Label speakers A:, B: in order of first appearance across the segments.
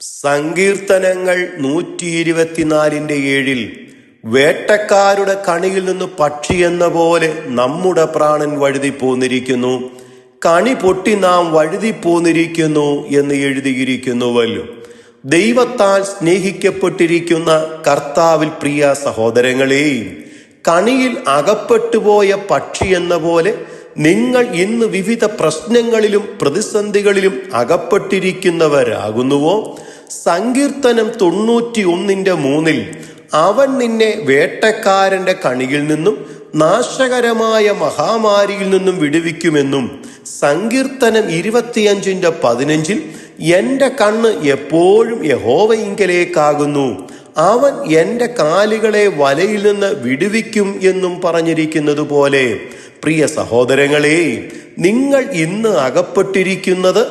A: സങ്കീർത്തനങ്ങൾ നൂറ്റി ഇരുപത്തിനാലിന്റെ ഏഴിൽ വേട്ടക്കാരുടെ കണിയിൽ നിന്ന് പക്ഷി എന്ന പോലെ നമ്മുടെ പ്രാണൻ വഴുതി പോന്നിരിക്കുന്നു. കണി പൊട്ടി നാം വഴുതി പോന്നിരിക്കുന്നു എന്ന് എഴുതിയിരിക്കുന്നുവല്ലോ. ദൈവത്താൽ സ്നേഹിക്കപ്പെട്ടിരിക്കുന്ന കർത്താവിൽ പ്രിയ സഹോദരങ്ങളെയും കണിയിൽ അകപ്പെട്ടുപോയ പക്ഷി എന്ന പോലെ നിങ്ങൾ ഇന്ന് വിവിധ പ്രശ്നങ്ങളിലും പ്രതിസന്ധികളിലും അകപ്പെട്ടിരിക്കുന്നവരാകുന്നുവോ? സങ്കീർത്തനം തൊണ്ണൂറ്റി ഒന്നിന്റെ മൂന്നിൽ അവൻ നിന്നെ വേട്ടക്കാരന്റെ കണിയിൽ നിന്നും നാശകരമായ മഹാമാരിയിൽ നിന്നും വിടുവിക്കുമെന്നും സങ്കീർത്തനം ഇരുപത്തിയഞ്ചിന്റെ പതിനഞ്ചിൽ എന്റെ കണ്ണ് എപ്പോഴും യഹോവയിങ്കലേക്കാകുന്നു അവൻ എന്റെ കാലുകളെ വലയിൽ നിന്ന് വിടുവിക്കും എന്നും പറഞ്ഞിരിക്കുന്നത് പോലെ പ്രിയ സഹോദരങ്ങളെ നിങ്ങൾ ഇന്ന് അകപ്പെട്ടിരിക്കുന്നത്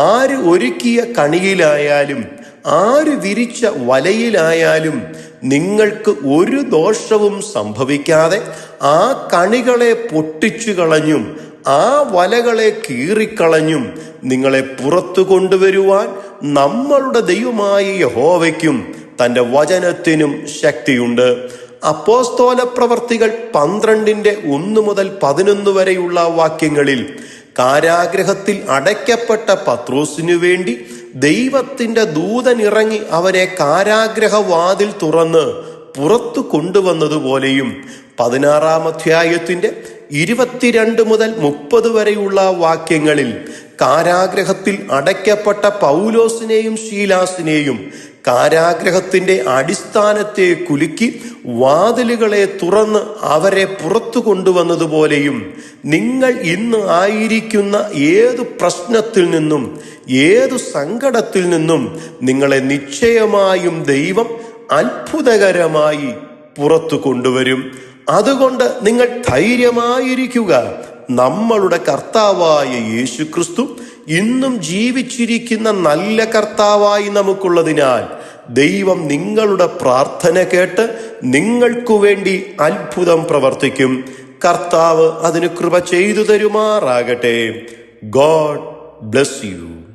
A: ആര് ഒരുക്കിയ കണിയിലായാലും ആര് വിരിച്ച വലയിലായാലും നിങ്ങൾക്ക് ഒരു ദോഷവും സംഭവിക്കാതെ ആ കണികളെ പൊട്ടിച്ചു കളഞ്ഞും ആ വലകളെ കീറിക്കളഞ്ഞും നിങ്ങളെ പുറത്തു കൊണ്ടുവരുവാൻ നമ്മളുടെ ദൈവമായ യഹോവയ്ക്കും തന്റെ വചനത്തിനും ശക്തിയുണ്ട്. അപ്പോസ്തോല പ്രവർത്തികൾ പന്ത്രണ്ടിന്റെ ഒന്ന് മുതൽ പതിനൊന്ന് വരെയുള്ള വാക്യങ്ങളിൽ കാരാഗ്രഹത്തിൽ അടയ്ക്കപ്പെട്ട പത്രോസിനു വേണ്ടി ദൈവത്തിന്റെ ദൂതൻ ഇറങ്ങി അവരെ കാരാഗ്രഹവാതിൽ തുറന്ന് പുറത്തു കൊണ്ടുവന്നതുപോലെയും പതിനാറാം അധ്യായത്തിന്റെ ഇരുപത്തിരണ്ട് മുതൽ മുപ്പത് വരെയുള്ള വാക്യങ്ങളിൽ കാരാഗ്രഹത്തിൽ അടയ്ക്കപ്പെട്ട പൗലോസിനെയും ശീലാസിനെയും കാരാഗ്രഹത്തിന്റെ അടിസ്ഥാനത്തെ കുലുക്കി വാതിലുകളെ തുറന്ന് അവരെ പുറത്തു കൊണ്ടുവന്നതുപോലെയും നിങ്ങൾ ഇന്ന് ആയിരിക്കുന്ന ഏതു പ്രശ്നത്തിൽ നിന്നും ഏതു സങ്കടത്തിൽ നിന്നും നിങ്ങളെ നിശ്ചയമായും ദൈവം അത്ഭുതകരമായി പുറത്തു കൊണ്ടുവരും. അതുകൊണ്ട് നിങ്ങൾ ധൈര്യമായിരിക്കുക. നമ്മളുടെ കർത്താവായ യേശു ക്രിസ്തു ഇന്നും ജീവിച്ചിരിക്കുന്ന നല്ല കർത്താവായി നമുക്കുള്ളതിനാൽ ദൈവം നിങ്ങളുടെ പ്രാർത്ഥന കേട്ട് നിങ്ങൾക്കു വേണ്ടി അത്ഭുതം പ്രവർത്തിക്കും. കർത്താവ് അതിന് കൃപ ചെയ്തു തരുമാറാകട്ടെ. God bless you.